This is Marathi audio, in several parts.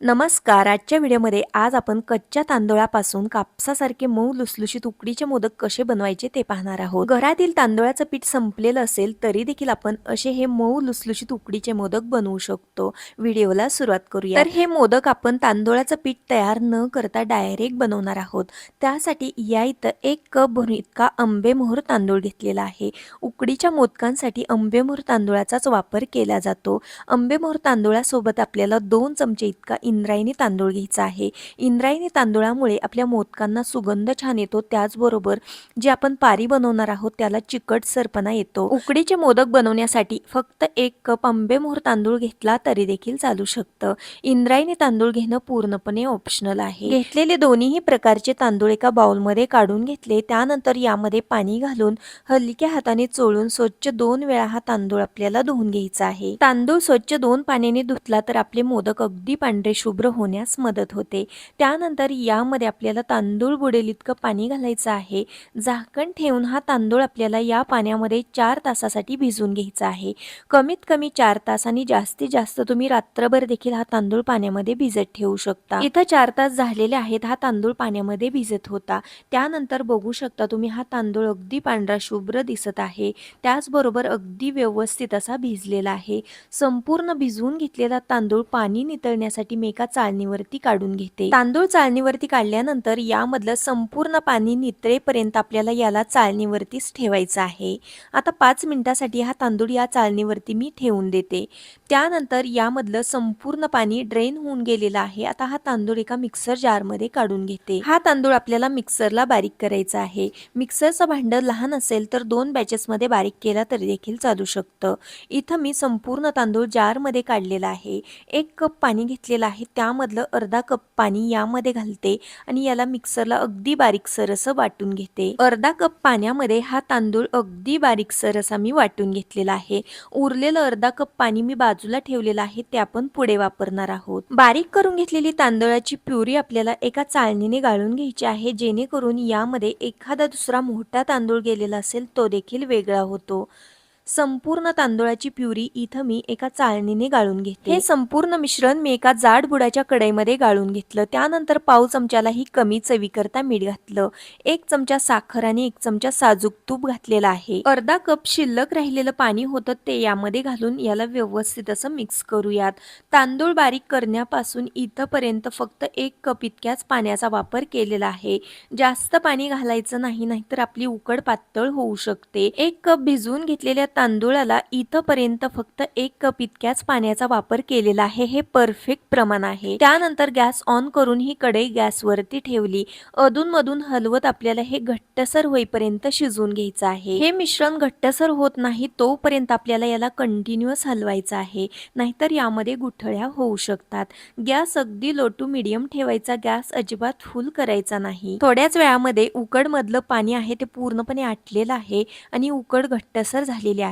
नमस्कार आजच्या व्हिडिओमध्ये आज आपण कच्च्या तांदूळापासून कापसासारखे मऊ लुसलुशीत उकडीचे मोदक कसे बनवायचे ते पाहणार आहोत. घरातील तांदूळाचं पीठ संपलेलं असेल तरी देखील आपण असे हे मऊ लुसलुशीत उकडीचे मोदक बनवू शकतो. व्हिडिओला सुरुवात करूया. तर हे मोदक आपण तांदूळाचं पीठ तयार न करता डायरेक्ट बनवणार आहोत. त्यासाठी या इथं एक कप भरून इतका आंबेमोहर तांदूळ घेतलेला आहे. उकडीच्या मोदकांसाठी आंबेमोहर तांदूळाचाच वापर केला जातो. आंबेमोहर तांदूळासोबत आपल्याला दोन चमचे इतका इंद्रायणी तांदूळ घ्यायचा आहे. इंद्रायणी तांदूळामुळे आपल्या मोदकांना सुगंध छान येतो. त्याचबरोबर जे आपण पारी बनवणार आहोत त्याला चिकट सरपणा येतो. उकडीचे मोदक बनवण्यासाठी फक्त एक कप आंबेमोहर तांदूळ घेतला तरी देखील चालू शकतं. इंद्रायणी तांदूळ घेणं पूर्णपणे ऑप्शनल आहे. घेतलेले दोन्हीही प्रकारचे तांदूळ एका बाउलमध्ये काढून घेतले. त्यानंतर यामध्ये पाणी घालून हलक्या हाताने चोळून स्वच्छ दोन वेळा हा तांदूळ आपल्याला धुवून घ्यायचा आहे. तांदूळ स्वच्छ दोन पाण्याने धुतला तर आपले मोदक अगदी पांढरे शुभ्र होण्यास मदत होते. त्यानंतर यामध्ये आपल्याला तांदूळ बुडेल इतकं पाणी घालायचं आहे. झाकण ठेवून हा तांदूळ आपल्याला या पाण्यामध्ये चार तासासाठी भिजवून घ्यायचा आहे. कमीत कमी चार तास आणि जास्तीत जास्त तुम्ही रात्रभर देखील हा तांदूळ पाण्यामध्ये भिजत ठेवू शकता. इथं चार तास झालेले आहेत हा तांदूळ पाण्यामध्ये भिजत होता. त्यानंतर बघू शकता तुम्ही हा तांदूळ अगदी पांढरा शुभ्र दिसत आहे. त्याचबरोबर अगदी व्यवस्थित असा भिजलेला आहे. संपूर्ण भिजवून घेतलेला तांदूळ पाणी नितळण्यासाठी मी एका चाळणीवरती काढून घेते. तांदूळ चाळणीवरती काढल्यानंतर यामधलं संपूर्ण पाणी नितळेपर्यंत आपल्याला याला चाळणीवरतीच ठेवायचं आहे. आता पाच मिनिटासाठी हा तांदूळ या चाळणीवरती मी ठेवून देते. त्यानंतर यामधलं संपूर्ण पाणी ड्रेन होऊन गेलेलं आहे. आता हा तांदूळ एका मिक्सर जारमध्ये काढून घेते. हा तांदूळ आपल्याला मिक्सरला बारीक करायचा आहे. मिक्सरचं भांडं लहान असेल तर दोन बॅचेसमध्ये बारीक केला तरी देखील चालू शकतं. इथं मी संपूर्ण तांदूळ जारमध्ये काढलेला आहे. एक कप पाणी घेतलेलं आहे. त्यामधलं अर्धा कप पाणी यामध्ये घालते आणि याला मिक्सरला अगदी बारीकसर असं वाटून घेते. अर्धा कप पाण्यामध्ये हा तांदूळ अगदी बारीकसर असा मी वाटून घेतलेला आहे. उरलेलं अर्धा कप पाणी मी बाजूला ठेवलेलं आहे ते आपण पुढे वापरणार आहोत. बारीक करून घेतलेली तांदळाची प्युरी आपल्याला एका चाळणीने गाळून घ्यायची आहे जेणेकरून यामध्ये एखादा दुसरा मोठा तांदूळ गेलेला असेल तो देखील वेगळा होतो. संपूर्ण तांदूळाची प्युरी इथं मी एका चाळणीने गाळून घेते. हे संपूर्ण मिश्रण मी एका जाड बुडाच्या कढईमध्ये गाळून घेतलं. त्यानंतर पाव चमच्यालाही कमी चवीकरता मीठ घातलं. एक चमचा साखर आणि एक चमचा साजूक तूप घातलेला आहे. अर्धा कप शिल्लक राहिलेलं पाणी होतं ते यामध्ये घालून याला व्यवस्थित असं मिक्स करूयात. तांदूळ बारीक करण्यापासून इथंपर्यंत फक्त एक कप इतक्याच पाण्याचा वापर केलेला आहे. जास्त पाणी घालायचं नाही नाहीतर आपली उकड पातळ होऊ शकते. एक कप भिजवून घेतलेल्या तांदूळाला इथंपर्यंत फक्त एक कप इतक्याच पाण्याचा वापर केलेला आहे. हे परफेक्ट प्रमाण आहे. त्यानंतर गॅस ऑन करून ही कढई गॅसवरती ठेवली. अधूनमधून हलवत आपल्याला हे घट्टसर होईपर्यंत शिजवून घ्यायचं आहे. हे मिश्रण घट्टसर होत नाही तोपर्यंत आपल्याला याला कंटिन्युअस हलवायचं आहे. नाहीतर यामध्ये गुठळ्या होऊ शकतात. गॅस अगदी लो टू मिडियम ठेवायचा. गॅस अजिबात फुल करायचा नाही. थोड्याच वेळामध्ये उकड मधलं पाणी आहे ते पूर्णपणे आटलेलं आहे आणि उकड घट्टसर झालेली आहे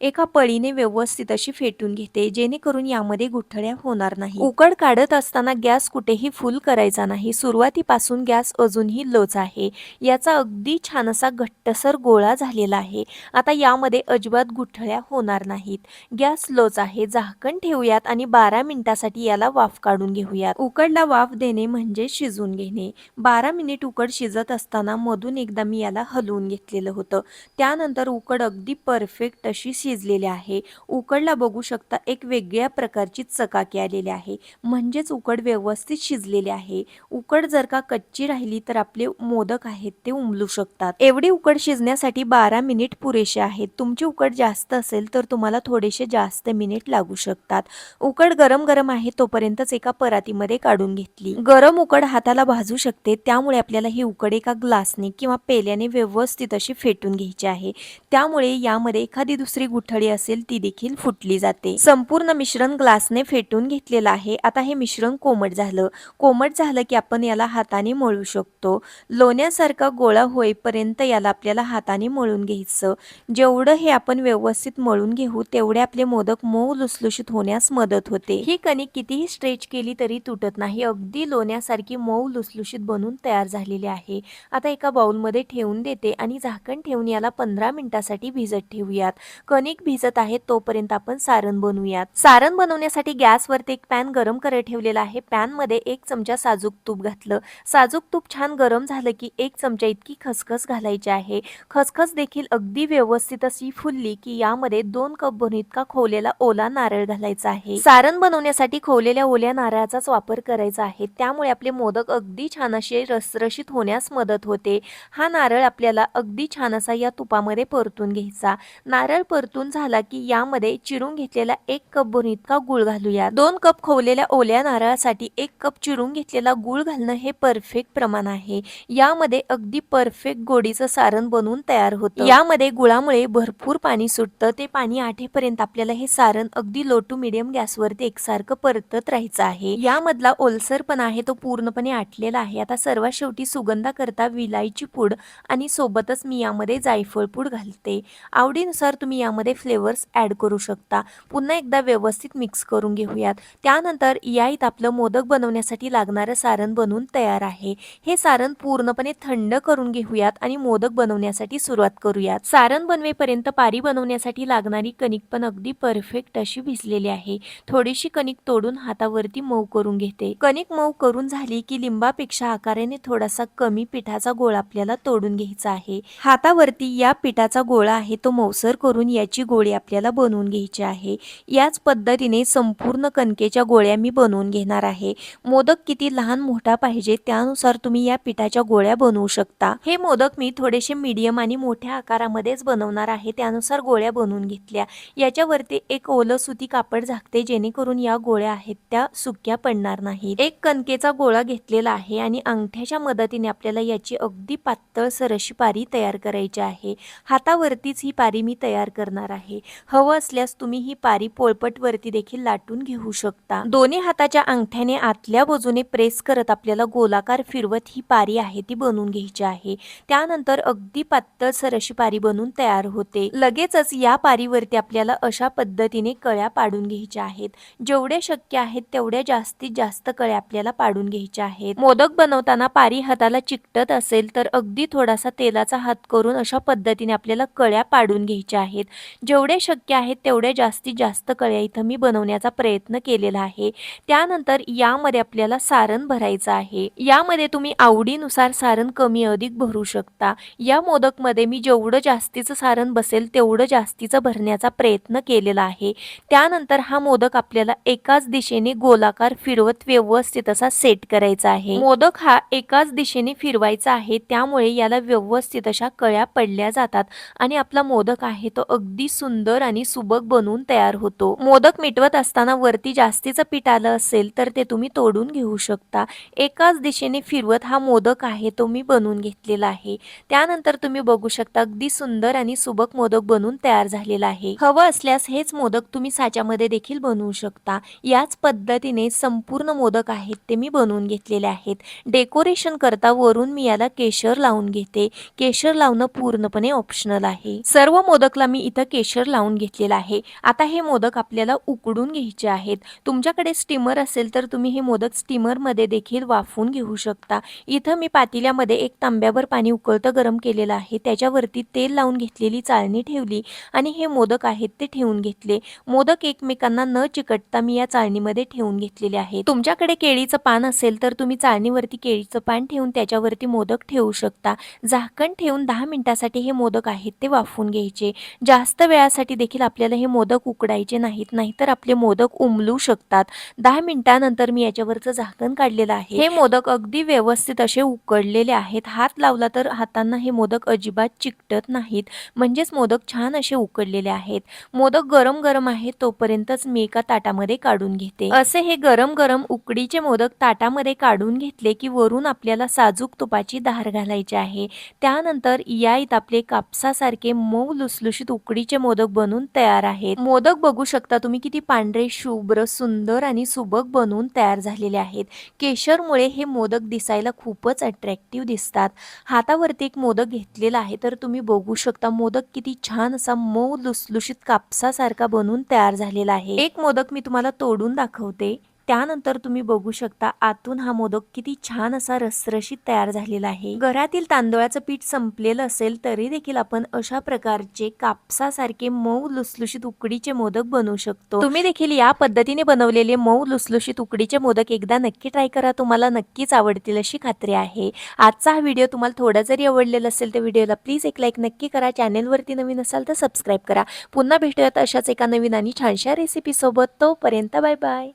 एका पळीने व्यवस्थित अशी फेटून घेते जेणेकरून यामध्ये गुठळ्या होणार नाही. उकड काढत असताना गॅस कुठेही फुल करायचा नाही. सुरुवातीपासून गॅस अजूनही लोच आहे. याचा अगदी छान असा घट्टसर गोळा झालेला आहे. आता यामध्ये अजिबात गुठळ्या होणार नाहीत. गॅस लोच आहे. झाकण ठेवूयात आणि बारा मिनिटासाठी याला वाफ काढून घेऊयात. उकडला वाफ देणे म्हणजे शिजून घेणे. बारा मिनिट उकड शिजत असताना मधून एकदा मी याला हलवून घेतलेलं होतं. त्यानंतर उकड अगदी परफेक्ट तशी शिजलेली आहे. उकडला बघू शकता एक वेगळ्या प्रकारची चकाकी आलेली आहे. म्हणजेच उकड व्यवस्थित शिजलेली आहे. उकड जर का कच्ची राहिली तर आपले मोदक आहेत ते उमलू शकतात. एवढी उकड शिजण्यासाठी बारा मिनिट पुरेसे आहेत. तुमची उकड जास्त असेल तर तुम्हाला थोडेसे जास्त मिनिट लागू शकतात. उकड गरम गरम आहे तोपर्यंतच एका परातीमध्ये काढून घेतली. गरम उकड हाताला भाजू शकते. त्यामुळे आपल्याला ही उकड एका ग्लासने किंवा पेल्याने व्यवस्थित अशी फेटून घ्यायची आहे. त्यामुळे यामध्ये एखादी दुसरी गुठळी असेल ती देखील फुटली जाते. संपूर्ण मिश्रण ग्लासने फेटून घेतलेलं आहे. आता हे मिश्रण कोमट झालं. कोमट झालं की आपण याला हाताने मळू शकतो. लोण्यासारखा गोळा होईपर्यंत याला आपल्याला हाताने मळून घ्यायचं. जेवढं हे आपण व्यवस्थित मळून घेऊ तेवढे आपले मोदक मऊ लुसलुशीत होण्यास मदत होते. ही कणिक कितीही स्ट्रेच केली तरी तुटत नाही. अगदी लोण्यासारखी मऊ लुसलुशीत बनून तयार झालेली आहे. आता एका बाउलमध्ये ठेवून देते आणि झाकण ठेवून याला पंधरा मिनिटासाठी भिजत ठेवूया. घेऊयात कणिक भिजत आहे तोपर्यंत आपण सारण बनवूयात. सारण बनवण्यासाठी गॅसवरती एक पॅन गरम करत ठेवलेला आहे. पॅनमध्ये एक चमचा साजूक तूप घातलं. साजूक तूप छान गरम झालं की एक चमचा इतकी खसखस घालायची आहे. खसखस देखील अगदी व्यवस्थित अशी फुलली की यामध्ये दोन कप बनू इतका खोवलेला ओला नारळ घालायचा आहे. सारण बनवण्यासाठी खोवलेल्या ओल्या नारळाचाच वापर करायचा आहे. त्यामुळे आपले मोदक अगदी छान असे रसरशीत होण्यास मदत होते. हा नारळ आपल्याला अगदी छान असा या तुपामध्ये परतून घ्यायचा. नारळ परतून झाला की यामध्ये चिरून घेतलेला एक कप भरून इतका गुळ घालूया. दोन कप खोवलेल्या ओल्या नारळासाठी एक कप चिरून घेतलेला गुळ घालणं हे परफेक्ट प्रमाण आहे. यामध्ये अगदी परफेक्ट गोडीचं सारण बनवून तयार होतं. यामध्ये गुळामुळे भरपूर पाणी सुटतं. ते पाणी आठेपर्यंत आपल्याला हे सारण अगदी लो टू मिडियम गॅसवरती एकसारखं परतत राहायचं आहे. यामधला ओलसरपणा आहे तो पूर्णपणे आटलेला आहे. आता सर्वात शेवटी सुगंधा करता विलायची पूड आणि सोबतच मी यामध्ये जायफळ पूड घालते. आवडीनुसार तुम्ही यामध्ये फ्लेवर्स ॲड करू शकता. पुन्हा एकदा व्यवस्थित मिक्स करून घेऊयात. त्यानंतर याईत आपलं मोदक बनवण्यासाठी लागणारं सारण बनवून तयार आहे. हे सारण पूर्णपणे थंड करून घेऊयात आणि मोदक बनवण्यासाठी सुरुवात करूयात. सारण बनवेपर्यंत पारी बनवण्यासाठी लागणारी कणिक पण अगदी परफेक्ट अशी भिजलेली आहे. थोडीशी कणिक तोडून हातावरती मऊ करून घेते. कणिक मऊ करून झाली की लिंबापेक्षा आकाराने थोडासा कमी पिठाचा गोळा आपल्याला तोडून घ्यायचा आहे. हातावरती या पिठाचा गोळा आहे तो मौसर करून याची गोळी आपल्याला बनवून घ्यायची आहे. याच पद्धतीने संपूर्ण कणकेच्या गोळ्या मी बनवून घेणार आहे. मोदक किती लहान मोठा पाहिजे त्यानुसार तुम्ही या पिठाच्या गोळ्या बनवू शकता. हे मोदक मी थोडेसे मीडियम आणि मोठ्या आकारामध्येच बनवणार आहे. त्यानुसार गोळ्या बनवून घेतल्या. याच्यावरती एक ओलं सुती कापड झाकते जेणेकरून या गोळ्या आहेत त्या सुक्या पडणार नाहीत. एक कणकेचा गोळा घेतलेला आहे आणि अंगठ्याच्या मदतीने आपल्याला याची अगदी पातळ सरशी पारी तयार करायची आहे. हातावरतीच ही पारी मी तयार करणार आहे. हवं असल्यास तुम्ही ही पारी पोळपटवरती देखील लाटून घेऊ शकता. दोन्ही हाताच्या अंगठ्याने आतल्या बाजूने प्रेस करत आपल्याला गोलाकार फिरवत ही पारी आहे ती बनवून घ्यायची आहे. त्यानंतर अगदी पातळसर अशी पारी बनवून तयार होते. लगेचच या पारीवरती आपल्याला अशा पद्धतीने कळ्या पाडून घ्यायच्या आहेत. जेवढे शक्य आहेत तेवढ्या जास्तीत जास्त कळ्या आपल्याला पाडून घ्यायच्या आहेत. मोदक बनवताना पारी हाताला चिकटत असेल तर अगदी थोडासा तेलाचा हात करून अशा पद्धतीने आपल्याला कळ्या पाडून घ्यायच्या आहेत. जेवढे शक्य आहेत तेवढ्या जास्तीत जास्त कळ्या इथं मी बनवण्याचा प्रयत्न केलेला आहे. त्यानंतर यामध्ये आपल्याला सारण भरायचं आहे. यामध्ये तुम्ही आवडीनुसार सारण कमी अधिक भरू शकता. या मोदकमध्ये मी जेवढं जास्तीचं सारण बसेल तेवढं जास्तीचं भरण्याचा प्रयत्न केलेला आहे. त्यानंतर हा मोदक आपल्याला एकाच दिशेने गोलाकार फिरवत व्यवस्थित असा सेट करायचा आहे. मोदक हा एकाच दिशेने फिरवायचा आहे त्यामुळे याला व्यवस्थित अशा कळ्या पडल्या जातात आणि आपला मोदक आहे तो अगदी सुंदर आणि सुबक बनवून तयार होतो. मोदक मिटवत असताना वरती जास्तीचं पीठ आलं असेल तर ते तुम्ही तोडून घेऊ शकता. एकाच दिशेने फिरवत हा मोदक आहे तो मी बनवून घेतलेला आहे. त्यानंतर तुम्ही बघू शकता अगदी सुंदर आणि सुबक मोदक बनवून तयार झालेला आहे. हवं असल्यास हेच मोदक तुम्ही साच्यामध्ये देखील बनवू शकता. याच पद्धतीने संपूर्ण मोदक आहेत ते मी बनवून घेतलेले आहेत. डेकोरेशन करता वरून मी याला केशर लावून घेते. केशर लावणं पूर्णपणे ऑप्शनल आहे. सर्व मोदक मोदकला मी इथं केशर लावून घेतलेलं आहे. आता हे मोदक आपल्याला उकडून घ्यायचे आहेत. तुमच्याकडे स्टीमर असेल तर तुम्ही हे मोदक स्टीमरमध्ये देखील वाफवून घेऊ शकता. इथं मी पातेल्यामध्ये एक तांब्यावर पाणी उकळतं गरम केलेलं आहे. त्याच्यावरती तेल लावून घेतलेली चाळणी ठेवली आणि हे मोदक आहेत ते ठेवून घेतले. मोदक एकमेकांना न चिकटता मी या चाळणीमध्ये ठेवून घेतलेले आहे तुमच्याकडे केळीचं पान असेल तर तुम्ही चाळणीवरती केळीचं पान ठेवून त्याच्यावरती मोदक ठेवू शकता. झाकण ठेवून दहा मिनिटासाठी हे मोदक आहेत ते वाफवून घ्यायचे. जास्त वेळासाठी देखील आपल्याला हे मोदक उकडायचे नाहीत नाहीतर आपले मोदक उमलू शकतात. दहा मिनिटानंतर मी याच्यावरचं झाकण काढलेलं आहे. हे मोदक अगदी व्यवस्थित असे उकडलेले आहेत. हात लावला तर हातांना हे मोदक अजिबात चिकटत नाहीत. म्हणजेच मोदक छान असे उकडलेले आहेत. मोदक गरम गरम आहे तोपर्यंतच मी एका ताटामध्ये काढून घेते. असे हे गरम गरम उकडीचे मोदक ताटामध्ये काढून घेतले की वरून आपल्याला साजूक तुपाची धार घालायची आहे. त्यानंतर या आपले कापसासारखे मऊ लुसलुशीत उकडीचे मोदक बनून तयार आहेत. मोदक बघू शकता तुम्ही किती पांढरे शुभ्र सुंदर आणि सुबक बनवून तयार झालेले आहेत. केशरमुळे हे मोदक दिसायला खूपच अट्रॅक्टिव्ह दिसतात. हातावरती एक मोदक घेतलेला आहे तर तुम्ही बघू शकता मोदक किती छान असा मऊ लुसलुशीत कापसासारखा बनवून तयार झालेला आहे. एक मोदक मी तुम्हाला तोडून दाखवते. त्यानंतर तुम्ही बघू शकता आतून हा मोदक किती छान असा रसरशीत तयार झालेला आहे. घरातील तांदळाचं पीठ संपलेलं असेल तरी देखील आपण अशा प्रकारचे कापसासारखे मऊ लुसलुशीत उकडीचे मोदक बनवू शकतो. तुम्ही देखील या पद्धतीने बनवलेले मऊ लुसलुशीत उकडीचे मोदक एकदा नक्की ट्राय करा. तुम्हाला नक्कीच आवडतील अशी खात्री आहे. आजचा हा व्हिडिओ तुम्हाला थोडा जरी आवडलेला असेल तर व्हिडिओला प्लीज एक लाईक नक्की करा. चॅनेलवरती नवीन असाल तर सबस्क्राईब करा. पुन्हा भेटूयात अशाच एका नवीन आणि छानशा रेसिपीसोबत तोपर्यंत बाय बाय.